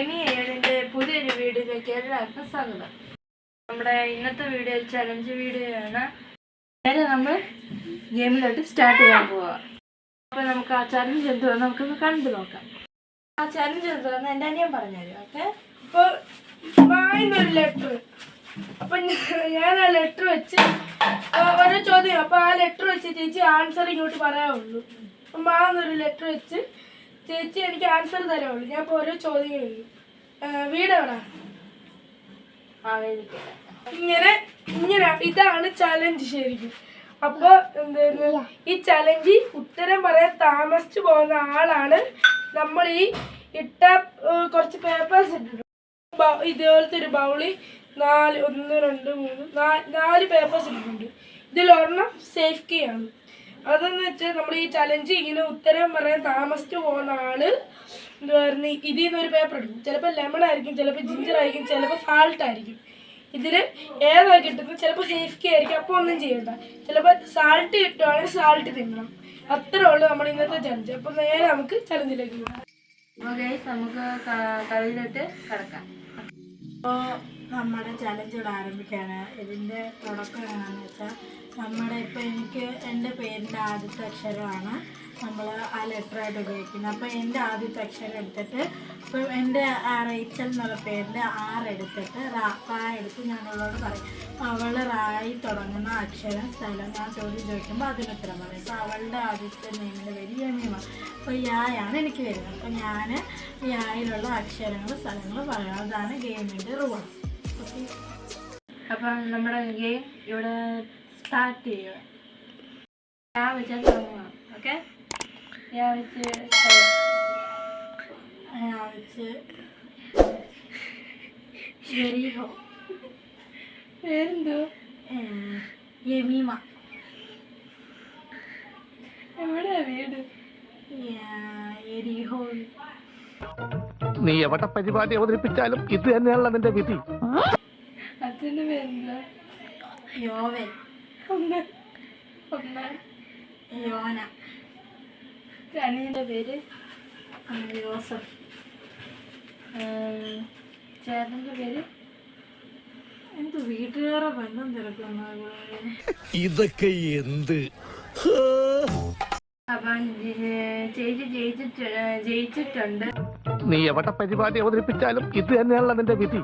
Amy ഏഴിന്റെ പുതിയൊരു വീഡിയോയിലേക്ക് എല്ലാവർക്കും സ്വാഗതം. നമ്മുടെ ഇന്നത്തെ വീഡിയോ ചലഞ്ച് വീഡിയോ ആണ്. നേരെ നമ്മൾ ഗെയിമിലോട്ട് സ്റ്റാർട്ട് ചെയ്യാൻ പോവാം. അപ്പൊ നമുക്ക് ആ ചലഞ്ച് എന്തുവാന്ന് നമുക്കൊന്ന് കണ്ടു നോക്കാം. ആ ചലഞ്ച് എന്തുവാന്ന് എന്റെ അനിയൻ പറഞ്ഞുതരും. ഓക്കെ? അപ്പൊ വായിന്നൊരു ലെറ്റർ അപ്പൊ ഞാൻ ആ ലെറ്റർ വെച്ച് ഓരോ ചോദ്യം. അപ്പൊ ആ ലെറ്റർ വെച്ച് ചേച്ചി ആൻസർ ഇങ്ങോട്ട് പറയാവുള്ളൂ. അപ്പൊ മാന്നൊരു ലെറ്റർ വെച്ച് ചേച്ചി എനിക്ക് ആൻസർ തരാവുള്ളൂ ഞാൻ ഇപ്പൊ ഓരോ ചോദ്യങ്ങൾ വീട് എവിടാ? ഇങ്ങനെ ഇങ്ങനെ ഇതാണ് ചലഞ്ച് ശരിക്കും. അപ്പൊ എന്തായിരുന്നു ഈ ചലഞ്ച് ഉത്തരം പറയാൻ താമസിച്ചു പോകുന്ന ആളാണ് നമ്മൾ ഈ ഇട്ട ഏഹ്, കുറച്ച് പേപ്പേഴ്സ് ഇട്ടിട്ടുണ്ട്. ഇതുപോലത്തെ ഒരു ബൗളി നാല് ഒന്ന് രണ്ട് മൂന്ന് നാല് നാല് പേപ്പേഴ്സ് ഇട്ടിട്ടുണ്ട്. ഇതിലൊരെണ്ണം സേഫ് കീ ആണ്. അതെന്ന് വെച്ചാൽ നമ്മൾ ഈ ചലഞ്ച് ഇങ്ങനെ ഉത്തരം പറയാൻ താമസിച്ചു പോകുന്ന ആൾ എന്താ പറയുക ഇതിൽ നിന്ന് ഒരു പേപ്പർ എടുക്കും. ചിലപ്പോൾ ലെമൺ ആയിരിക്കും ചിലപ്പോൾ ജിഞ്ചർ ആയിരിക്കും ചിലപ്പോൾ സാൾട്ട് ആയിരിക്കും. ഇതിൽ ഏതാ കിട്ടുന്നത്? ചിലപ്പോൾ സേഫ്റ്റി ആയിരിക്കും അപ്പോൾ ഒന്നും ചെയ്യണ്ട. ചിലപ്പോൾ സാൾട്ട് കിട്ടുവാണെങ്കിൽ സാൾട്ട് തിന്നണം. അത്രേ ഉള്ളൂ നമ്മൾ ഇന്നത്തെ ചലഞ്ച് അപ്പോൾ നേരെ നമുക്ക് ചലഞ്ചിലേക്ക് പോകാം. നമുക്ക് കിടക്കാം. അപ്പോൾ നമ്മുടെ ചലഞ്ച് ഇവിടെ ആരംഭിക്കുകയാണ് ഇതിന്റെ തുടക്കം എന്താണെന്ന് വെച്ചാൽ നമ്മുടെ ഇപ്പം എനിക്ക് എന്റെ പേരിന്റെ ആദ്യത്തെ അക്ഷരമാണ് നമ്മൾ ആ ലെറ്ററായിട്ട് ഉപയോഗിക്കുന്നത്. അപ്പോൾ എന്റെ ആദ്യത്തെ അക്ഷരം എടുത്തിട്ട് ഇപ്പം എന്റെ റേച്ചൽ എന്നുള്ള പേരിന്റെ ആർ എടുത്തിട്ട് റാ റാ എടുത്ത് ഞാനുള്ളോട് പറയും. അപ്പോൾ അവൾ റായി തുടങ്ങുന്ന അക്ഷരം സ്ഥലം ആ ചോദ്യം ചോദിക്കുമ്പോൾ അതിന് ഉത്തരം പറയും. അപ്പോൾ അവളുടെ ആദ്യത്തെ നെയിമിന്റെ പേര് യമീമ അപ്പോൾ യായാണ് എനിക്ക് വരുന്നത്. അപ്പോൾ ഞാൻ യായിലുള്ള അക്ഷരങ്ങൾ സ്ഥലങ്ങൾ പറയണം. അതാണ് ഗെയിമിന്റെ റൂൾ. ഓക്കെ. അപ്പം നമ്മുടെ ഗെയിം ഇവിടെ സ്റ്റാർട്ട് ചെയ്യുക ഞാൻ വെച്ചാൽ തുടങ്ങണം ഓക്കെ ഞാൻ വെച്ച്. ഞാൻ വെച്ച് ഷെരീഹോ പേരെന്തോ യമീമ എവിടെയാ വീട്? യാ- എരിഹോ നീ എവിടെ പരിപാടി അവതരിപ്പിച്ചാലും ഇത് തന്നെയാണല്ലോ നിന്റെ വിധി. അച്ഛന്റെ പേരെന്താ ഒന്ന്. ഒന്ന്. യോന. അനിയന്റെ പേര്? ആ, യോസഫ് ചേട്ടന്റെ പേര്? എന്ത് വീട്ടുകാരെ ബന്ധം തിരക്കുന്ന ഇതൊക്കെ എന്ത്? അപ്പം ചേച്ചി ജയിച്ചിട്ട് ജയിച്ചിട്ടുണ്ട്. നീ എവിടെ പരിപാടി അവതരിപ്പിച്ചാലും ഇത് തന്നെയാണല്ലോ നിന്റെ വിധി.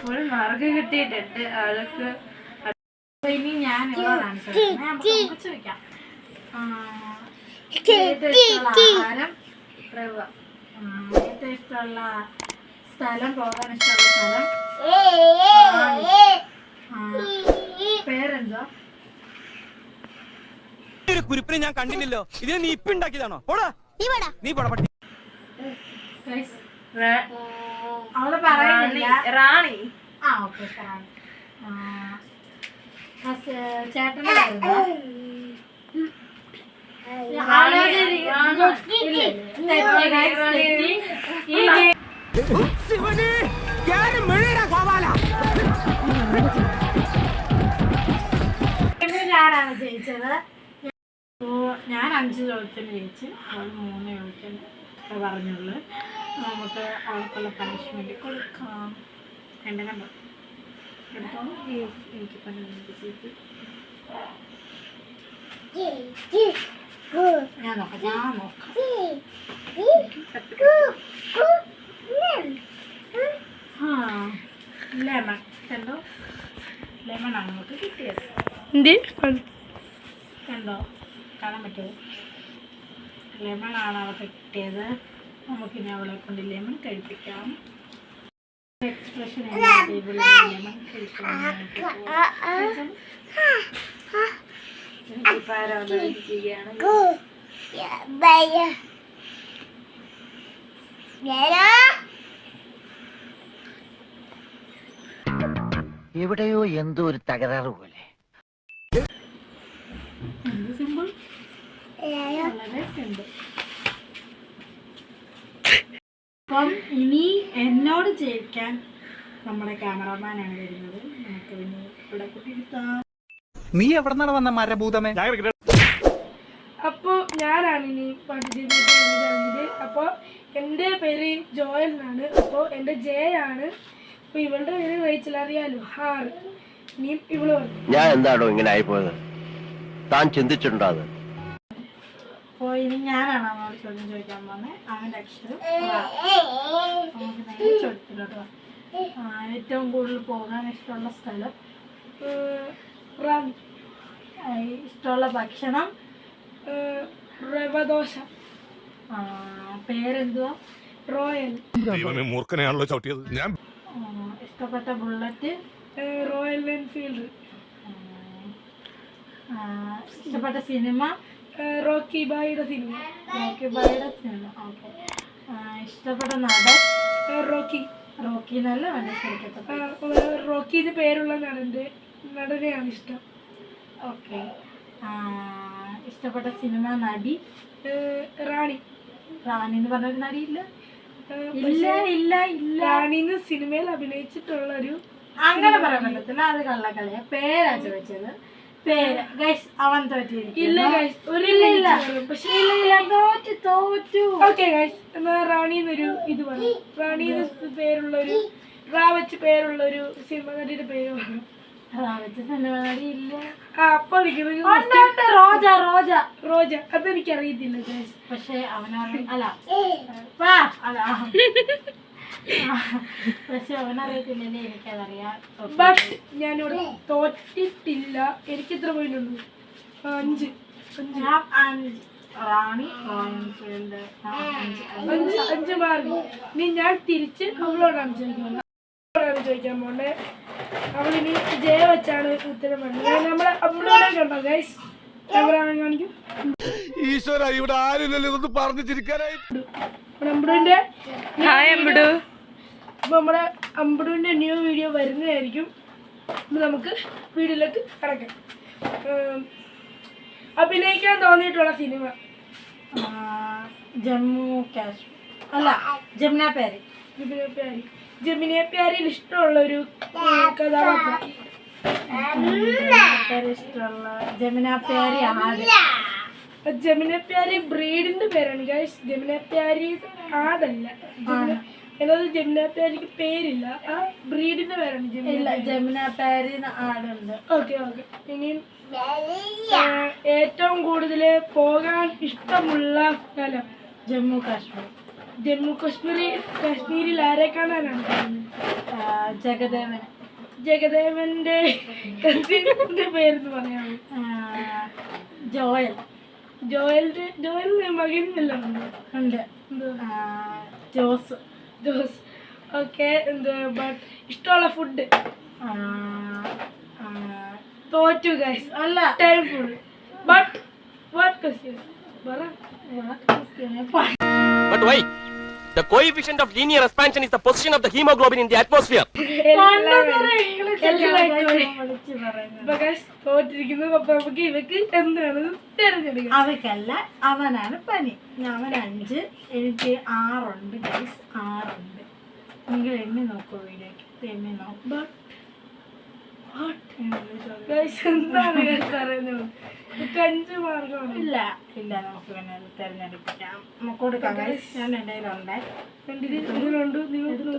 ഫുൾ മാർഗം കിട്ടിയിട്ടുണ്ട് ആൾക്ക്. ഇനി ഞാൻ ഉള്ളതാണ് നമുക്ക് ചോദിക്കാം ആ, ഏറ്റവും ഇഷ്ടമുള്ള ആഹാരം റവ. ഏറ്റവും ഇഷ്ടമുള്ള സ്ഥലം പോകാൻ ഇഷ്ടമുള്ള സ്ഥലം. പേരെന്തോ ഒരു കുരിപ്പിനെ ഞാൻ കണ്ടില്ലല്ലോ. ഇത് നീ ഇപ്പൊ ഉണ്ടാക്കിയതാണോ? പോടാ. നീ പോടാ. നീ Guys, പട്ടി അവൾ പറയുന്നില്ല. റാണി ആ ഓക്കെ റാണി. ഞാനാണ് ജയിച്ചത്? ഓ, ഞാൻ അഞ്ച് ചോദ്യത്തിന് ജയിച്ച്. അവൾ മൂന്ന് ചോദ്യത്തിന് പറഞ്ഞുള്ളൂ. നമുക്ക് അവൾക്കുള്ള പണിഷ്മെന്റ് കൊടുക്കാം. എന്റെ നമ്പർ. എടുത്തോ എനിക്ക് പണിഷ്മെന്റ് ഞാൻ നോക്കാം ഞാൻ നോക്കാം ആ ലെമൺ കണ്ടോ ലെമൺ ആണ് നമുക്ക് കിട്ടിയത് കണ്ടോ കാണാൻ പറ്റുമോ ലെമൺ ആണ് അവൾക്ക് കിട്ടിയത് നമുക്കിനി അവളെ കൊണ്ട് ലെമൺ കഴിപ്പിക്കാം എക്സ്പ്രഷൻ കഴിക്കാനായിട്ട് ഇപ്പം ആരാധിക്കുകയാണ് എവിടെയോ എന്തോ ഒരു തകരാറ് പോലെ. സിമ്പിൾ വളരെ സിമ്പിൾ അപ്പം ഇനി എന്നോട് ജയിക്കാൻ നമ്മുടെ ക്യാമറമാനാണ് വരുന്നത്. നമുക്ക് ഇനി ഇവിടെ കുട്ടിയിരുത്താം. നീ എവിടെ നിന്നാണ് വന്ന മരഭൂതമേ? അപ്പോ ഞാനാണ് ഇനി പാർട്ടിസിപ്പേറ്റ് അപ്പൊ എന്റെ പേര് ജോയൽ എന്നാണ്. അപ്പോ എന്റെ ജയ ആണ്. അപ്പൊ ഇവളുടെ പേര് റേച്ചൽ അറിയാലോ ഹാറ് ഇനിയും ഇവൾ പറഞ്ഞു ഞാൻ എന്താണോ ഇങ്ങനെ ആയിപ്പോയത്? താൻ ചിന്തിച്ചിട്ടുണ്ടോ അത്? അപ്പോൾ ഇനി ഞാനാണ് അവനോട് ചോദ്യം ചോദിക്കാൻ പോകുന്നത്. അവന്റെ അക്ഷരം. നമുക്ക് നേരെ ഏറ്റവും കൂടുതൽ പോകാൻ ഇഷ്ടമുള്ള സ്ഥലം ഇഷ്ടമുള്ള ഭക്ഷണം റവദോശ പേരെന്തുവാ? റോയൽ. മൂർഖനെയാണല്ലോ ചവിട്ടിയത്. ഞാൻ ഇഷ്ടപ്പെട്ട ബുള്ളറ്റ് റോയൽ എൻഫീൽഡ്. ഇഷ്ടപ്പെട്ട സിനിമ റോക്കി ബായിയുടെ സിനിമ റോക്കി ബായുടെ സിനിമ ഓക്കെ. ഇഷ്ടപ്പെട്ട നടൻ? റോക്കി. റോക്കി എന്നല്ല മനസ്സിലാക്കിയപ്പോൾ റോക്കി റോക്കിന്ന് പേരുള്ള നടന്റെ നടനെയാണ് ഇഷ്ടം. ഓക്കെ. ഇഷ്ടപ്പെട്ട സിനിമ നടി? റാണി റാണി. എന്ന് പറഞ്ഞൊരു നടിയില്ല? ഏഹ്, ഇല്ല ഇല്ല ഇല്ല. റാണിന്ന് സിനിമയിൽ അഭിനയിച്ചിട്ടുള്ളൊരു അങ്ങനെ പറയാൻ പറ്റത്തില്ല. അത് കള്ളക്കളിയ. പേരാ ചോദിച്ചത്. പേര്. ഗൈസ് അവൻ തോറ്റിരിക്കുന്നു. ഇല്ല guys, ഒരു ഇല്ല ഇല്ല. minute വരും. പക്ഷെ ഇല്ല ഇല്ല തോറ്റു തോറ്റു. ഓക്കെ ഗൈസ് എന്നാ റാണി എന്നൊരു ഇത് പറയും റാണി എന്ന് പേരുള്ള ഒരു റാ വെച്ച് പേരുള്ള ഒരു സിനിമ നടിയുടെ പേര് റോജ റോജ. റോജ. അതെനിക്കറിയത്തില്ല പക്ഷേ അവനറി അല്ല അല്ല പക്ഷെ അവനറിയത്തില്ലല്ലേ എനിക്കതറിയാം ബട്ട് ഞാനിവിടെ തോറ്റിട്ടില്ല. എനിക്ക് എത്ര പോയിന്റ് ഉണ്ട് അഞ്ച്. അഞ്ച്. അഞ്ച്. റാണി അഞ്ച്. അഞ്ച്. മാർക്ക് ഇനി ഞാൻ തിരിച്ച് അവളോടാണ് ചോദിക്കുന്നത്. അവളോടാണ് ചോദിക്കാൻ പോണ്ടേ അവളിനി ജയ വെച്ചാണ് ഉത്തരം പറഞ്ഞത്. നമ്മളെ അമ്മയോടെ കണ്ടോ ഗൈസ് ഈശ്വര ഇവിടെ ആരുമില്ലല്ലോ ഇതൊന്ന് പറഞ്ഞു ചിരിക്കാനായി നമ്മുടെ അമ്പുടുവിന്റെ ഹായ് അമ്പുടു. അപ്പൊ നമ്മുടെ അമ്പുടുവിന്റെ ന്യൂ വീഡിയോ വരുന്നതായിരിക്കും. നമുക്ക് വീഡിയോയിലേക്ക് കിടക്കാം. അഭിനയിക്കാൻ തോന്നിയിട്ടുള്ള സിനിമ ആ, ജമ്മു കാശ്മീർ. അല്ല ജമുന പേരി. ജമുന പ്യാരി ജമുന പ്യാരിയിൽ ഇഷ്ടമുള്ള ഒരു കഥാപാത്രം. ഇഷ്ടമുള്ള ജമുന പേരി ആട് ജമിന പ്യാരി ബ്രീഡിന്റെ പേരാണ്. ഗൈസ് പ്യാരി ആടല്ല എന്നത് ജമിന പേരില്ല. ആ ബ്രീഡിന്റെ പേരാണ് ഇല്ല ജമുന പേരി ആടുണ്ട് ഓക്കെ ഓക്കെ. ഇനി ഏറ്റവും കൂടുതൽ പോകാൻ ഇഷ്ടമുള്ള സ്ഥലം? ജമ്മു കാശ്മീർ. ജമ്മു കാശ്മീർ കാശ്മീരിൽ ആരെ കാണാനാണ് ജഗദേവൻ. ജഗദേവന്റെ കസിന്റെ പേരെന്ന് പറയാമോ? ജോയൽ. ജോയലിന്റെ ജോയലിന്റെ മകനെല്ലാം ഉണ്ട്. ജോസ്. ജോസ്. ഓക്കെ എന്ത് ബട്ട് ഇഷ്ടമുള്ള ഫുഡ് തോറ്റു ഗൈസ് അല്ല. Time food but what question പറ. What question But why? The coefficient of linear expansion is the position of the hemoglobin in the atmosphere. അവക്കല്ല അവനാണ് പനി. അവൻ അഞ്ച് എനിക്ക് ആറുണ്ട് ഗൈസ് ആറുണ്ട്. നിങ്ങൾ എണ്ണി നോക്കൂ വീഡിയോക്ക് എണ്ണി നോക്കും ഗൈസ് എന്താണ് ഗൈസ് പറയുന്നത് ഇവക്ക് അഞ്ച് മാർക്കാണ് ഇല്ല ഇല്ല നമുക്ക് പിന്നെ അത് തിരഞ്ഞെടുപ്പിക്കാം. നമുക്ക് കൊടുക്കാം ഗൈസ് ഞാൻ എന്റെ കയ്യിലുണ്ട്. രണ്ടിന് ഇതിലുണ്ട്. നിങ്ങൾക്ക്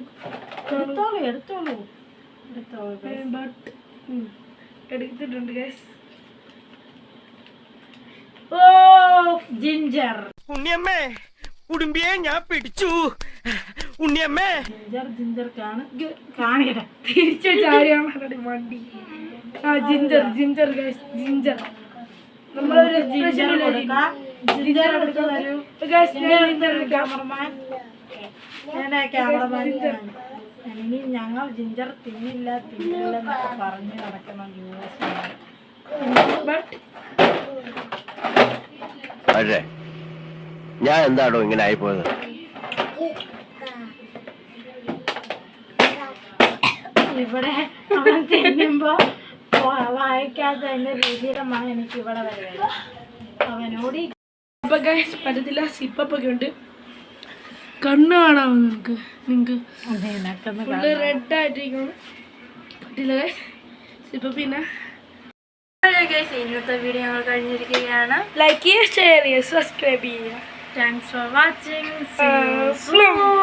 എടുത്തോളൂ എടുത്തോളൂ. എടുത്തോളൂ guys. ബട്ട് എടുത്തിട്ടുണ്ട് ഗൈസ് ഓ ജിഞ്ചർ ഉണ്ണിയമ്മേ. ഉടുമ്പിയെ ഞാൻ പിടിച്ചു. ഉണ്ണിയമ്മേ. തിരിച്ചു വണ്ടി? ആ ജിഞ്ചർ ജിഞ്ചർ ജിഞ്ചർ നമ്മളൊരു ജിഞ്ചർ ക്യാമറമാൻ ക്യാമറമാൻ ഇനി ഞങ്ങൾ ജിഞ്ചർ തിന്നില്ല തിന്നില്ല എന്നൊക്കെ പറഞ്ഞ് നടക്കണം യൂസ് ബട്ട് ഞാൻ എന്താണോ ഇങ്ങനെ ആയിപ്പോയത്? ഇവിടെ അവൻ തിന്നുമ്പോ വാ- വായിക്കാത്തതിന്റെ രീതിയുടെ മണം എനിക്ക് ഇവിടെ വരെ വരും. അവനോട് ഈ അപ്പൊ ഗൈസ് പറ്റത്തില്ല സിപ്പപ്പ് ഒക്കെ ഉണ്ട്. കണ്ണ് കാണാമോ നിങ്ങക്ക് നിങ്ങക്ക് റെഡ് ആയിട്ടിരിക്കണം പറ്റില്ല ഗൈസ് സിപ്പപ്പ് പിന്നെ ഇന്നത്തെ വീഡിയോ ഞങ്ങൾ കഴിഞ്ഞിരിക്കുകയാണ്. ലൈക്ക് ചെയ്യുക ഷെയർ ചെയ്യുക സബ്സ്ക്രൈബ് ചെയ്യുക. Thanks for watching. See uh, you soon.